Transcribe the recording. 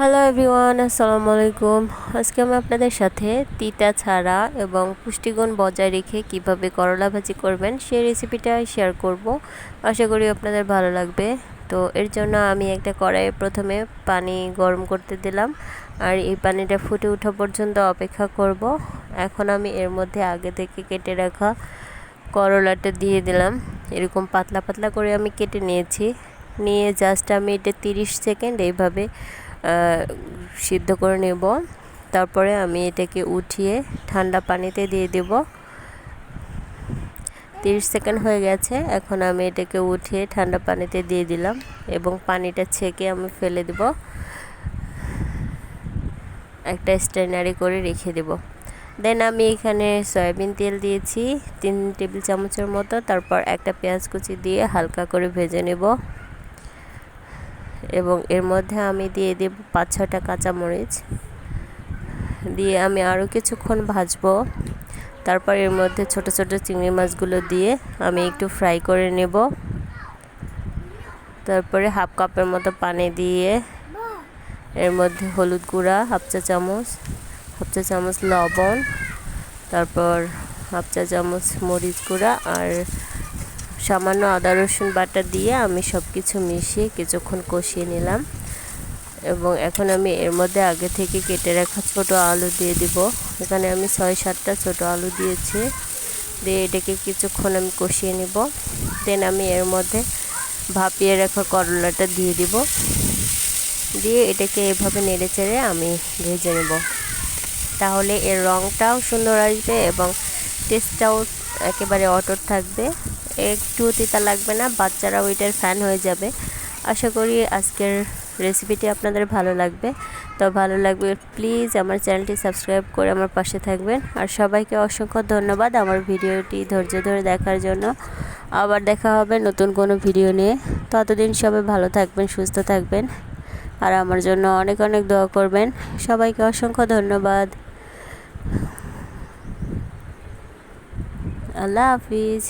Hello everyone আসসালামু আলাইকুম আজকে আমি আপনাদের সাথে তিতা ছাড়া এবং পুষ্টিগুণ বজায় রেখে কীভাবে করলা ভাজি করবেন সেই রেসিপিটা শেয়ার করব। আশা করি আপনাদের ভালো লাগবে। তো এর জন্য আমি একটা কড়াইয়ে প্রথমে পানি গরম করতে দিলাম আর এই পানিটা ফুটে ওঠা পর্যন্ত অপেক্ষা করব। এখন আমি এর মধ্যে আগে থেকে কেটে রাখা করলাটা দিয়ে দিলাম। এরকম পাতলা পাতলা করে আমি কেটে নিয়েছি। নিয়ে জাস্ট আমি এটা তিরিশ সেকেন্ড এইভাবে সিদ্ধ করে নেব। তারপরে আমি এটাকে উঠিয়ে ঠান্ডা পানিতে দিয়ে দেব। তিরিশ সেকেন্ড হয়ে গেছে, এখন আমি এটাকে উঠিয়ে ঠান্ডা পানিতে দিয়ে দিলাম এবং পানিটা ছেঁকে আমি ফেলে দেব। একটা স্ট্যান্ডারি করে রেখে দেব। দেন আমি এখানে সয়াবিন তেল দিয়েছি, তিন টেবিল চামচের মতো। তারপর একটা পেঁয়াজ কুচি দিয়ে হালকা করে ভেজে নেব। এবং এর মধ্যে আমি দিয়ে দেব পাঁচ ছটা কাঁচামরিচ। দিয়ে আমি আরও কিছুক্ষণ ভাজবো। তারপর এর মধ্যে ছোট ছোট চিংড়ি মাছগুলো দিয়ে আমি একটু ফ্রাই করে নেব। তারপরে হাফ কাপের মতো পানি দিয়ে এর মধ্যে হলুদ গুঁড়া, হাফ চা চামচ, হাফ চা চামচ লবণ, তারপর হাফ চা চামচ মরিচ গুঁড়া আর সামান্য আদা, রসুন বাটা দিয়ে আমি সব কিছু মিশিয়ে কিছুক্ষণ কষিয়ে নিলাম। এবং এখন আমি এর মধ্যে আগে থেকে কেটে রাখা ছোট আলু দিয়ে দিব। এখানে আমি ছয়, সাতটা ছোট আলু দিয়েছি। দিয়ে এটাকে কিছুক্ষণ আমি কষিয়ে নিব। দেন আমি এর মধ্যে ভাপিয়ে রাখা করলাটা দিয়ে দিব। দিয়ে এটাকে এভাবে নেড়ে চেড়ে আমি ভেজে নেব। তাহলে এর রঙটাও সুন্দর আসবে এবং টেস্টটাও একেবারে অটট থাকবে। একটু তিতা লাগবে না, বাচ্চারা ওইটার ফ্যান হয়ে যাবে। আশা করি আজকের রেসিপিটি আপনাদের ভালো লাগবে। তো ভালো লাগবে প্লিজ আমার চ্যানেলটি সাবস্ক্রাইব করে আমার পাশে থাকবেন। আর সবাইকে অসংখ্য ধন্যবাদ আমার ভিডিওটি ধৈর্য ধরে দেখার জন্য। আবার দেখা হবে নতুন কোনো ভিডিও নিয়ে। ততদিন সবাই ভালো থাকবেন, সুস্থ থাকবেন। আর আমার জন্য অনেক অনেক দোয়া করবেন। সবাইকে অসংখ্য ধন্যবাদ। আল্লাহ হাফিজ।